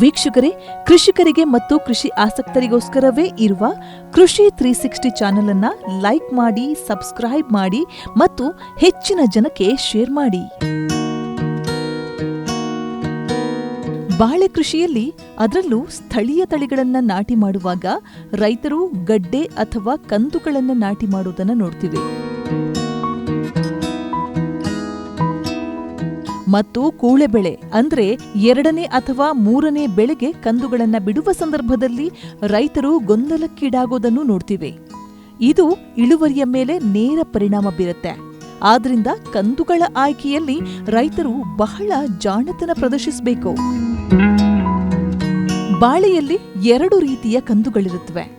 ವೀಕ್ಷಕರೇ, ಕೃಷಿಕರಿಗೆ ಮತ್ತು ಕೃಷಿ ಆಸಕ್ತರಿಗೋಸ್ಕರವೇ ಇರುವ ಕೃಷಿ ತ್ರೀ ಸಿಕ್ಸ್ಟಿ ಚಾನೆಲ್ ಅನ್ನ ಲೈಕ್ ಮಾಡಿ, ಸಬ್ಸ್ಕ್ರೈಬ್ ಮಾಡಿ ಮತ್ತು ಹೆಚ್ಚಿನ ಜನಕ್ಕೆ ಶೇರ್ ಮಾಡಿ. ಬಾಳೆ ಕೃಷಿಯಲ್ಲಿ ಅದರಲ್ಲೂ ಸ್ಥಳೀಯ ತಳಿಗಳನ್ನ ನಾಟಿ ಮಾಡುವಾಗ ರೈತರು ಗಡ್ಡೆ ಅಥವಾ ಕಂದುಗಳನ್ನ ನಾಟಿ ಮಾಡುವುದನ್ನು ನೋಡ್ತೀವಿ. ಮತ್ತು ಕೂಳೆ ಬೆಳೆ ಅಂದ್ರೆ ಎರಡನೇ ಅಥವಾ ಮೂರನೇ ಬೆಳೆಗೆ ಕಂದುಗಳನ್ನ ಬಿಡುವ ಸಂದರ್ಭದಲ್ಲಿ ರೈತರು ಗೊಂದಲಕ್ಕೀಡಾಗೋದನ್ನು ನೋಡ್ತೀವಿ. ಇದು ಇಳುವರಿಯ ಮೇಲೆ ನೇರ ಪರಿಣಾಮ ಬೀರುತ್ತೆ. ಆದ್ರಿಂದ ಕಂದುಗಳ ಆಯ್ಕೆಯಲ್ಲಿ ರೈತರು ಬಹಳ ಜಾಣತನ ಪ್ರದರ್ಶಿಸಬೇಕು. ಬಾಳೆಯಲ್ಲಿ ಎರಡು ರೀತಿಯ ಕಂದುಗಳಿರುತ್ತವೆ.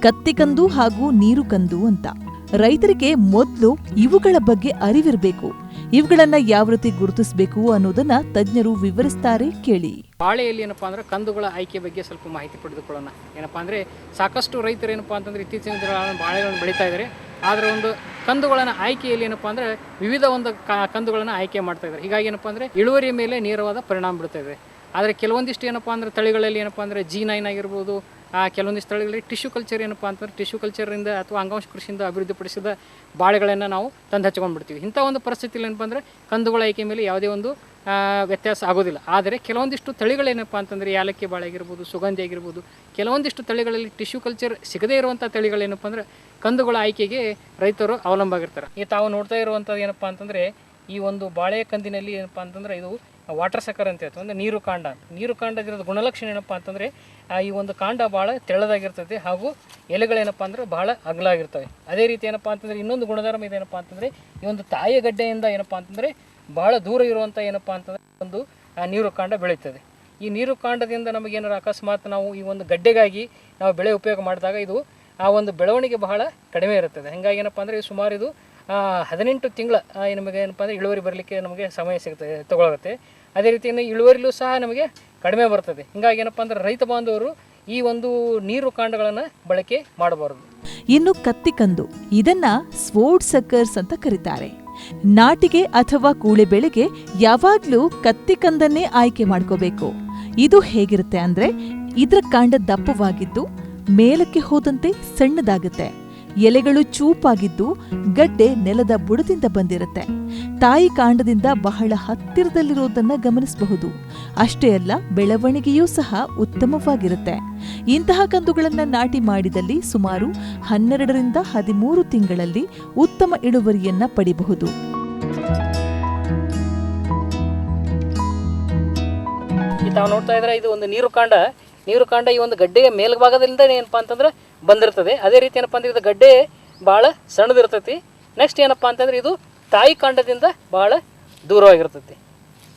ಕತ್ತಿಕಂದು ಹಾಗೂ ನೀರು ಕಂದು ಅಂತ. ರೈತರಿಗೆ ಮೊದಲು ಇವುಗಳ ಬಗ್ಗೆ ಅರಿವಿರಬೇಕು. ಇವುಗಳನ್ನ ಯಾವ ರೀತಿ ಗುರುತಿಸಬೇಕು ಅನ್ನೋದನ್ನ ತಜ್ಞರು ವಿವರಿಸ್ತಾರೆ ಕೇಳಿ. ಬಾಳೆಯಲ್ಲಿ ಏನಪ್ಪಾ ಅಂದ್ರೆ ಕಂದುಗಳ ಆಯ್ಕೆ ಬಗ್ಗೆ ಸ್ವಲ್ಪ ಮಾಹಿತಿ ಪಡೆದುಕೊಳ್ಳೋಣ. ಏನಪ್ಪಾ ಅಂದ್ರೆ ಸಾಕಷ್ಟು ರೈತರು ಏನಪ್ಪಾ ಅಂತಂದ್ರೆ ಇತ್ತೀಚಿನ ದಿನಗಳಲ್ಲಿ ಬಾಳೆಗಳನ್ನು ಬೆಳೀತಾ ಇದ್ದಾರೆ. ಆದರೆ ಒಂದು ಕಂದುಗಳನ್ನು ಆಯ್ಕೆಯಲ್ಲಿ ಏನಪ್ಪಾ ಅಂದ್ರೆ ವಿವಿಧ ಒಂದು ಕಂದುಗಳನ್ನು ಆಯ್ಕೆ ಮಾಡ್ತಾ ಇದ್ದಾರೆ. ಹೀಗಾಗಿ ಏನಪ್ಪಾ ಅಂದ್ರೆ ಇಳುವರಿಯ ಮೇಲೆ ನೇರವಾದ ಪರಿಣಾಮ ಬೀಳ್ತಾ ಇದೆ. ಆದರೆ ಕೆಲವೊಂದಿಷ್ಟು ಏನಪ್ಪಾ ಅಂದ್ರೆ ತಳಿಗಳಲ್ಲಿ ಏನಪ್ಪಾ ಅಂದ್ರೆ ಜಿ ನೈನ್ ಆಗಿರ್ಬೋದು ಆ, ಕೆಲವೊಂದಿಷ್ಟು ಸ್ಥಳಗಳಲ್ಲಿ ಟಿಶ್ಯೂ ಕಲ್ಚರ್ ಏನಪ್ಪಾ ಅಂತಂದ್ರೆ ಟಿಶ್ಯೂ ಕಲ್ಚರಿಂದ ಅಥವಾ ಅಂಗಾಂಶ ಕೃಷಿಯಿಂದ ಅಭಿವೃದ್ಧಿಪಡಿಸಿದ ಬಾಳೆಗಳನ್ನು ನಾವು ತಂದು ಹಚ್ಕೊಂಡ್ಬಿಡ್ತೀವಿ. ಇಂಥ ಒಂದು ಪರಿಸ್ಥಿತಿಯಲ್ಲಿ ಏನಪ್ಪ ಅಂದರೆ ಕಂದುಗಳ ಆಯ್ಕೆ ಮೇಲೆ ಯಾವುದೇ ಒಂದು ವ್ಯತ್ಯಾಸ ಆಗೋದಿಲ್ಲ. ಆದರೆ ಕೆಲವೊಂದಿಷ್ಟು ತಳಿಗಳೇನಪ್ಪ ಅಂತಂದರೆ ಏಲಕ್ಕಿ ಬಾಳೆ ಆಗಿರ್ಬೋದು, ಸುಗಂಧಿ ಆಗಿರ್ಬೋದು, ಕೆಲವೊಂದಿಷ್ಟು ತಳಿಗಳಲ್ಲಿ ಟಿಶ್ಯೂ ಕಲ್ಚರ್ ಸಿಗದೇ ಇರುವಂಥ ತಳಿಗಳೇನಪ್ಪ ಅಂದರೆ ಕಂದುಗಳ ಆಯ್ಕೆಗೆ ರೈತರು ಅವಲಂಬ ಆಗಿರ್ತಾರೆ. ಈ ತಾವು ನೋಡ್ತಾ ಇರುವಂಥದ್ದು ಏನಪ್ಪ ಅಂತಂದರೆ ಈ ಒಂದು ಬಾಳೆ ಕಂದಿನಲ್ಲಿ ಏನಪ್ಪ ಅಂತಂದ್ರೆ ಇದು ವಾಟರ್ ಸಕ್ಕರ್ ಅಂತ ಹೇಳ್ತೀವಿ, ಅಂದರೆ ನೀರು ಕಾಂಡ. ನೀರು ಕಾಂಡದಿರೋದು ಗುಣಲಕ್ಷಣ ಏನಪ್ಪ ಅಂತಂದರೆ ಈ ಒಂದು ಕಾಂಡ ಭಾಳ ತೆಳ್ಳದಾಗಿರ್ತದೆ ಹಾಗೂ ಎಲೆಗಳೇನಪ್ಪ ಅಂದ್ರೆ ಭಾಳ ಅಗಲಾಗಿರ್ತವೆ ಅದೇ ರೀತಿ ಏನಪ್ಪ ಅಂತಂದರೆ ಇನ್ನೊಂದು ಗುಣಧರ್ಮ ಇದೇನಪ್ಪ ಅಂತಂದರೆ, ಈ ಒಂದು ತಾಯಿಯ ಗಡ್ಡೆಯಿಂದ ಏನಪ್ಪ ಅಂತಂದರೆ ಭಾಳ ದೂರ ಇರುವಂಥ ಏನಪ್ಪ ಅಂತಂದರೆ ಒಂದು ನೀರು ಕಾಂಡ ಬೆಳೀತದೆ. ಈ ನೀರು ಕಾಂಡದಿಂದ ನಮಗೇನಾರು ಅಕಸ್ಮಾತ್ ನಾವು ಈ ಒಂದು ಗಡ್ಡೆಗಾಗಿ ನಾವು ಬೆಳೆ ಉಪಯೋಗ ಮಾಡಿದಾಗ ಇದು ಆ ಒಂದು ಬೆಳವಣಿಗೆ ಬಹಳ ಕಡಿಮೆ ಇರುತ್ತದೆ. ಹಾಗಾಗಿ ಏನಪ್ಪ ಅಂದರೆ ಸುಮಾರು ಇದು ಹದಿನೆಂಟು ತಿಂಗಳ ನಮಗೆ ಏನಪ್ಪ ಅಂದರೆ ಇಳುವರಿ ಬರಲಿಕ್ಕೆ ನಮಗೆ ಸಮಯ ಸಿಗುತ್ತೆ ತಗೊಳ್ಳುತ್ತೆ ಅದೇ ರೀತಿ ಇನ್ನು ಇಳುವರಿಲೂ ಸಹ ನಮಗೆ ಕಡಿಮೆ ಬರ್ತದೆ. ಹಿಂಗಾಗಿ ಏನಪ್ಪ ಅಂದರೆ ರೈತ ಬಾಂಧವರು ಈ ಒಂದು ನೀರು ಕಾಂಡಗಳನ್ನು ಬಳಕೆ ಮಾಡಬಾರದು. ಇನ್ನು ಕತ್ತಿಕಂದು ಇದನ್ನ ಸ್ವೋಡ್ ಸಕ್ಕರ್ಸ್ ಅಂತ ಕರೀತಾರೆ. ನಾಟಿಗೆ ಅಥವಾ ಕೂಳೆ ಬೆಳೆಗೆ ಯಾವಾಗ್ಲೂ ಕತ್ತಿಕಂದನ್ನೇ ಆಯ್ಕೆ ಮಾಡ್ಕೋಬೇಕು. ಇದು ಹೇಗಿರುತ್ತೆ ಅಂದ್ರೆ, ಇದರ ಕಾಂಡ ದಪ್ಪವಾಗಿದ್ದು, ಮೇಲಕ್ಕೆ ಹೋದಂತೆ ಸಣ್ಣದಾಗುತ್ತೆ. ಎಲೆಗಳು ಚೂಪಾಗಿದ್ದು ಗಡ್ಡೆ ನೆಲದ ಬುಡದಿಂದ ಬಂದಿರುತ್ತೆ. ತಾಯಿ ಕಾಂಡದಿಂದ ಬಹಳ ಹತ್ತಿರದಲ್ಲಿರೋದನ್ನ ಗಮನಿಸಬಹುದು. ಅಷ್ಟೇ ಅಲ್ಲ, ಬೆಳವಣಿಗೆಯೂ ಸಹ ಉತ್ತಮವಾಗಿರುತ್ತೆ. ಇಂತಹ ಕಂದುಗಳನ್ನು ನಾಟಿ ಮಾಡಿದಲ್ಲಿ ಸುಮಾರು ಹನ್ನೆರಡರಿಂದ ಹದಿಮೂರು ತಿಂಗಳಲ್ಲಿ ಉತ್ತಮ ಇಳುವರಿಯನ್ನ ಪಡಿಬಹುದು. ನೋಡ್ತಾ ಇದ್ರೆ ಇದು ಒಂದು ನೀರು ಕಾಂಡ ನೀರು ಕಾಂಡ ಈ ಒಂದು ಗಡ್ಡೆಯ ಮೇಲ್ಭಾಗದಿಂದ ಏನಪ್ಪಾ ಅಂತಂದ್ರೆ ಬಂದಿರ್ತದೆ. ಅದೇ ರೀತಿ ಏನಪ್ಪ ಅಂದ್ರೆ ಇದು ಗಡ್ಡೆ ಭಾಳ ಸಣ್ಣದಿರ್ತೈತಿ. ನೆಕ್ಸ್ಟ್ ಏನಪ್ಪ ಅಂತಂದ್ರೆ ಇದು ತಾಯಿ ಕಾಂಡದಿಂದ ಭಾಳ ದೂರವಾಗಿರ್ತೈತಿ.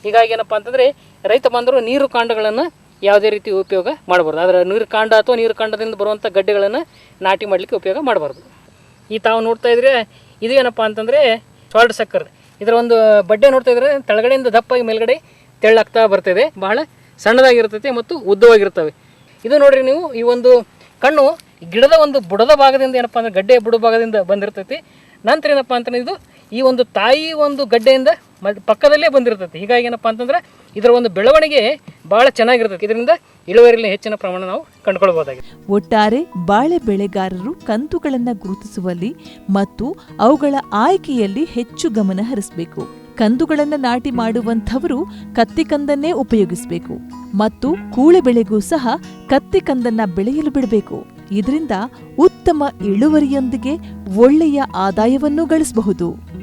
ಹೀಗಾಗಿ ಏನಪ್ಪ ಅಂತಂದ್ರೆ ರೈತ ಬಂದರು ನೀರು ಕಾಂಡಗಳನ್ನು ಯಾವುದೇ ರೀತಿ ಉಪಯೋಗ ಮಾಡಬಾರ್ದು. ಆದರೆ ನೀರು ಕಾಂಡ ಅಥವಾ ನೀರು ಕಾಂಡದಿಂದ ಬರುವಂಥ ಗಡ್ಡೆಗಳನ್ನು ನಾಟಿ ಮಾಡಲಿಕ್ಕೆ ಉಪಯೋಗ ಮಾಡಬಾರ್ದು. ಈ ತಾವು ನೋಡ್ತಾ ಇದ್ರೆ ಇದು ಏನಪ್ಪ ಅಂತಂದರೆ ಸಾಲ್ಟ್ ಸಕ್ಕರ್. ಇದರ ಒಂದು ಬಡ್ಡೆ ನೋಡ್ತಾ ಇದ್ರೆ ತಳಗಡೆಯಿಂದ ದಪ್ಪಾಗಿ ಮೇಲ್ಗಡೆ ತೆಳ್ಳಾಗ್ತಾ ಬರ್ತದೆ. ಬಹಳ ಸಣ್ಣದಾಗಿರ್ತೈತೆ ಮತ್ತು ಉದ್ದವಾಗಿರ್ತವೆ. ಇದು ನೋಡ್ರಿ ನೀವು ಈ ಒಂದು ಕಣ್ಣು ಗಿಡದ ಒಂದು ಬುಡದ ಭಾಗದಿಂದ ಏನಪ್ಪ ಅಂದ್ರೆ ಗಡ್ಡೆಯ ಬುಡ ಭಾಗದಿಂದ ಬಂದಿರ್ತೈತಿ. ನಂತರ ಏನಪ್ಪ ಅಂತಂದ್ರೆ ಇದು ಈ ಒಂದು ತಾಯಿ ಒಂದು ಗಡ್ಡೆಯಿಂದ ಪಕ್ಕದಲ್ಲೇ ಬಂದಿರ್ತೈತಿ. ಹೀಗಾಗಿ ಏನಪ್ಪ ಅಂತಂದ್ರೆ ಇದರ ಒಂದು ಬೆಳವಣಿಗೆ ಬಹಳ ಚೆನ್ನಾಗಿರ್ತೈತಿ. ಇದರಿಂದ ಇಳುವರಿಯಲ್ಲಿ ಹೆಚ್ಚಿನ ಪ್ರಮಾಣ ನಾವು ಕಂಡುಕೊಳ್ಬಹುದಾಗಿದೆ ಒಟ್ಟಾರೆ ಬಾಳೆ ಬೆಳೆಗಾರರು ಕಂತುಗಳನ್ನು ಗುರುತಿಸುವಲ್ಲಿ ಮತ್ತು ಅವುಗಳ ಆಯ್ಕೆಯಲ್ಲಿ ಹೆಚ್ಚು ಗಮನ ಹರಿಸಬೇಕು. ಕಂದುಗಳನ್ನ ನಾಟಿ ಮಾಡುವಂಥವರು ಕತ್ತಿಕಂದನ್ನೇ ಉಪಯೋಗಿಸಬೇಕು ಮತ್ತು ಕೂಳೆ ಬೆಳೆಗೂ ಸಹ ಕತ್ತಿಕಂದನ್ನ ಬೆಳೆಯಲು ಬಿಡಬೇಕು. ಇದರಿಂದ ಉತ್ತಮ ಇಳುವರಿಯೊಂದಿಗೆ ಒಳ್ಳೆಯ ಆದಾಯವನ್ನೂ ಗಳಿಸಬಹುದು.